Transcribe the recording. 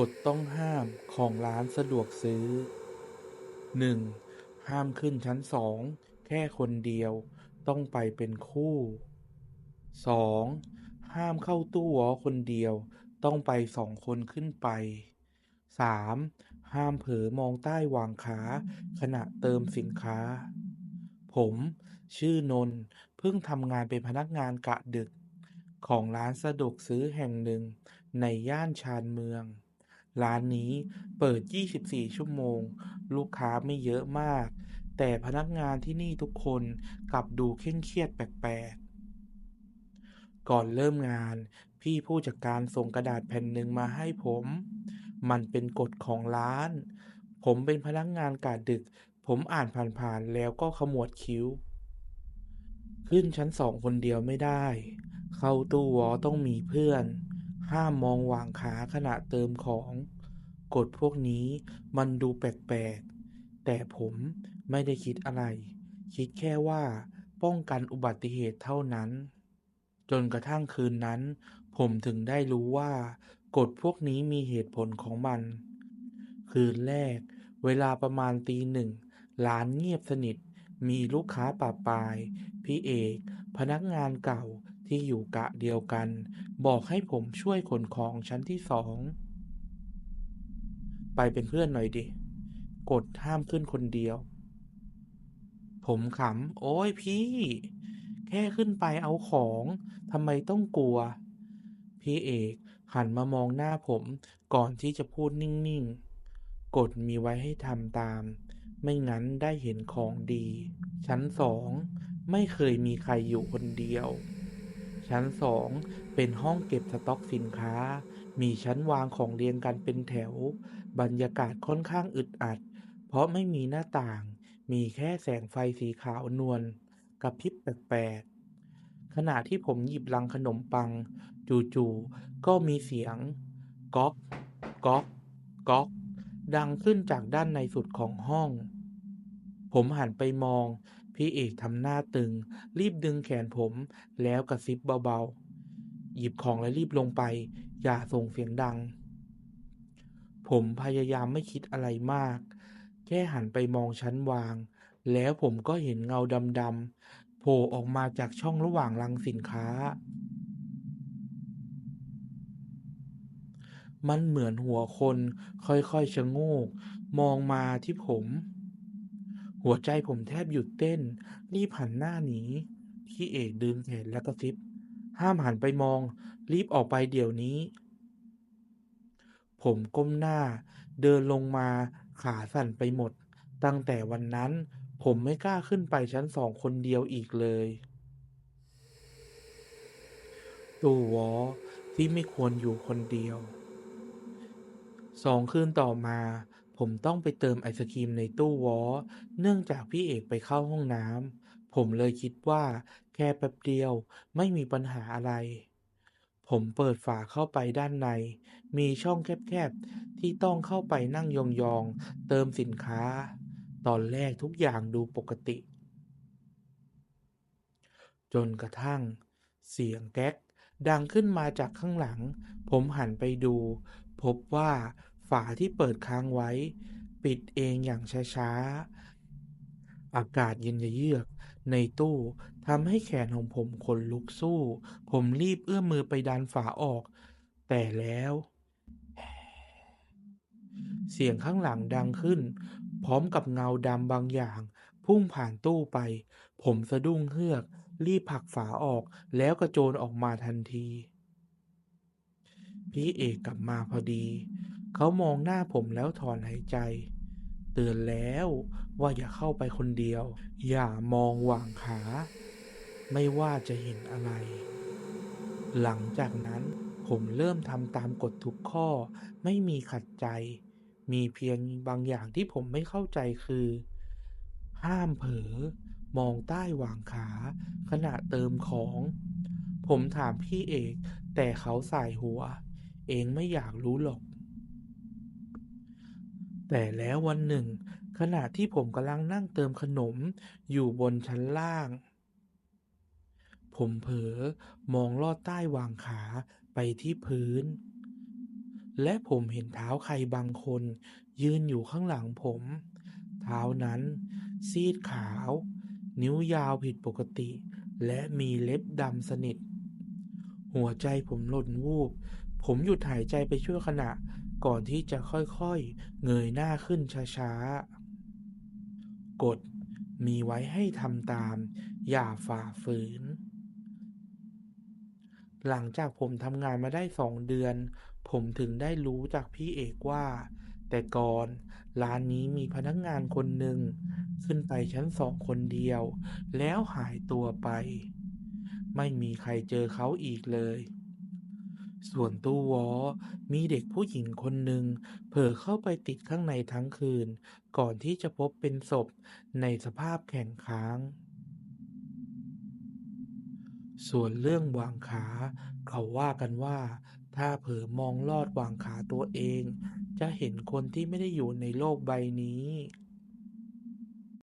กฎต้องห้ามของร้านสะดวกซื้อ 1. ห้ามขึ้นชั้นสองแค่คนเดียว ต้องไปเป็นคู่ 2. ห้ามเข้าตู้วอคนเดียว ต้องไปสองคนขึ้นไป 3. ห้ามเผลอมองใต้วางขาขณะเติมสินค้า ผม ชื่อนนท์เพิ่งทำงานเป็นพนักงานกะดึก ของร้านสะดวกซื้อแห่งหนึ่งในย่านชานเมือง ร้านนี้เปิด 24 ชั่วโมง ลูกค้าไม่เยอะมาก แต่พนักงานที่นี่ทุกคนกลับดูเคร่งเครียดแปลกๆ ก่อนเริ่มงาน พี่ผู้จัดการส่งกระดาษแผ่นหนึ่งมาให้ผม มันเป็นกฎของร้าน ผมเป็นพนักงานกะดึก ผมอ่านผ่านๆ แล้วก็ขมวดคิ้ว ขึ้นชั้นสองคนเดียวไม่ได้ เข้าตู้วอต้องมีเพื่อน ห้ามมองหว่างขาขณะเติมของ กฎพวกนี้มันดูแปลกๆ แต่ผมไม่ได้คิดอะไร คิดแค่ว่าป้องกันอุบัติเหตุเท่านั้น จนกระทั่งคืนนั้น ผมถึงได้รู้ว่ากฎพวกนี้มีเหตุผลของมัน คืนแรก เวลาประมาณตีหนึ่งร้านเงียบสนิท มีลูกค้าป่าปาย พี่เอก พนักงานเก่า ที่อยู่กะเดียวกัน บอกให้ผมช่วยขนของชั้นที่สอง ไปเป็นเพื่อนหน่อยดิกฎห้ามขึ้นคนเดียว ผมขำ โอ้ยพี่ แค่ขึ้นไปเอาของทำไมต้องกลัว พี่เอกหันมามองหน้าผมก่อนที่จะพูดนิ่งๆ กฎมีไว้ให้ทำตาม ไม่งั้นได้เห็นของดี ชั้นสองไม่เคยมีใครอยู่คนเดียว ชั้นสองเป็นห้องเก็บสต็อกสินค้า มีชั้นวางของเรียงกันเป็นแถว บรรยากาศค่อนข้างอึดอัด เพราะไม่มีหน้าต่าง มีแค่แสงไฟสีขาวนวลกระพริบแปลกๆขณะที่ผมหยิบลังขนมปัง จู่ๆก็มีเสียงก๊อกก๊อกก๊อกดังขึ้นจากด้านในสุดของห้อง ผมหันไปมอง พี่เอกทำหน้าตึง รีบดึงแขนผม แล้วกระซิบเบาๆ หยิบของแล้วรีบลงไป อย่าส่งเสียงดัง ผมพยายามไม่คิดอะไรมาก แค่หันไปมองชั้นวาง แล้วผมก็เห็นเงาดำๆโผล่ออกมาจากช่องระหว่างลังสินค้า มันเหมือนหัวคนค่อยๆชะโงก มองมาที่ผม หัวใจผมแทบหยุดเต้น รีบหันหน้าหนี พี่เอกดึงแขนแล้วกระซิบ ห้ามหันไปมอง รีบออกไปเดี๋ยวนี้ ผมก้มหน้า เดินลงมา ขาสั่นไปหมด ตั้งแต่วันนั้น ผมไม่กล้าขึ้นไปชั้นสองคนเดียวอีกเลยตู้วอที่ไม่ควรอยู่คนเดียว สองคืนต่อมา ผมต้องไปเติมไอศกรีมในตู้วอเนื่องจากพี่เอกไปเข้าห้องน้ำ ผมเลยคิดว่า แค่แป๊บเดียวไม่มีปัญหาอะไร ผมเปิดฝาเข้าไปด้านใน มีช่องแคบๆ ที่ต้องเข้าไปนั่งยองๆ เติมสินค้า ตอนแรกทุกอย่างดูปกติ จนกระทั่ง เสียงแก๊กดังขึ้นมาจากข้างหลัง ผมหันไปดู พบว่า ฝาที่เปิดค้างไว้ ปิดเองอย่างช้าๆ อากาศเย็นเยือกในตู้ทำให้แขนของผมขนลุกสู้ ผมรีบเอื้อมมือไปดันฝาออก แต่แล้ว เสียงข้างหลังดังขึ้น พร้อมกับเงาดำบางอย่าง พุ่งผ่านตู้ไป ผมสะดุ้งเฮือก รีบผลักฝาออกแล้วกระโจนออกมาทันที พี่เอกกลับมาพอดี เขามองหน้าผมแล้วถอนหายใจ เตือนแล้วว่าอย่าเข้าไปคนเดียว อย่ามองหว่างขา ไม่ว่าจะเห็นอะไร หลังจากนั้นผมเริ่มทำตามกฎทุกข้อ ไม่มีขัดใจ มีเพียงบางอย่างที่ผมไม่เข้าใจคือ ห้ามเผลอมองใต้หว่างขา ขณะเติมของ ผมถามพี่เอก แต่เขาสายหัว เองไม่อยากรู้หรอก แต่แล้ววันหนึ่ง ขณะที่ผมกำลังนั่งเติมขนมอยู่บนชั้นล่าง ผมเผลอมองลอดใต้วางขาไปที่พื้น และผมเห็นเท้าใครบางคน ยืนอยู่ข้างหลังผม เท้านั้น ซีดขาว นิ้วยาวผิดปกติ และมีเล็บดำสนิท หัวใจผมหล่นวูบ ผมหยุดหายใจไปชั่วขณะ ก่อนที่จะค่อยๆ เงยหน้าขึ้นช้าๆ กฎมีไว้ให้ทำตาม อย่าฝ่าฝืน หลังจากผมทำงานมาได้สองเดือน ผมถึงได้รู้จากพี่เอกว่า แต่ก่อนร้านนี้มีพนักงานคนหนึ่ง ขึ้นไปชั้นสองคนเดียว แล้วหายตัวไป ไม่มีใครเจอเขาอีกเลย ส่วนตู้วอมีเด็กผู้หญิงคนหนึ่ง เผลอเข้าไปติดข้างในทั้งคืน ก่อนที่จะพบเป็นศพในสภาพแข็งค้าง ส่วนเรื่องวางขา เขาว่ากันว่า ถ้าเผลอมองลอดวางขาตัวเอง จะเห็นคนที่ไม่ได้อยู่ในโลกใบนี้